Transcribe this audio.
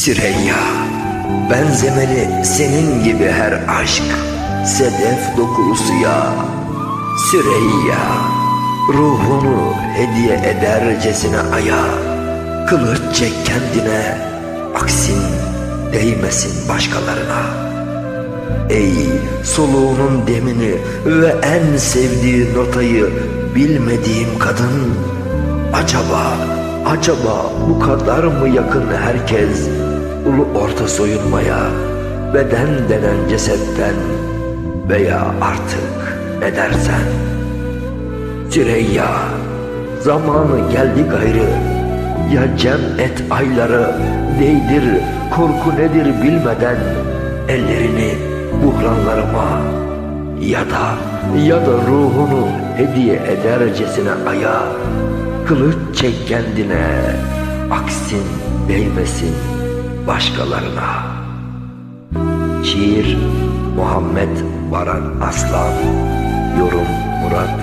Süreyya Benzemeli senin gibi her aşk Sedef dokulu suya Süreyya Ruhunu hediye edercesine aya. Kılıç çek kendine Aksin değmesin başkalarına. Ey soluğunun demini ve en sevdiği notayı bilmediğim kadın Acaba, acaba bu kadar mı yakın herkes ulu orta soyunmaya beden denen cesetten veya artık ne dersen Süreyya zamanı geldi gayrı. Ya cem et ayları değdir korku nedir bilmeden ellerini buhranlarıma ya da ya da ruhunu hediye edercesine aya kılıç çek kendine aksin değmesin başkalarına. Şiir Muhammed Baran Aslan. Yorum Murat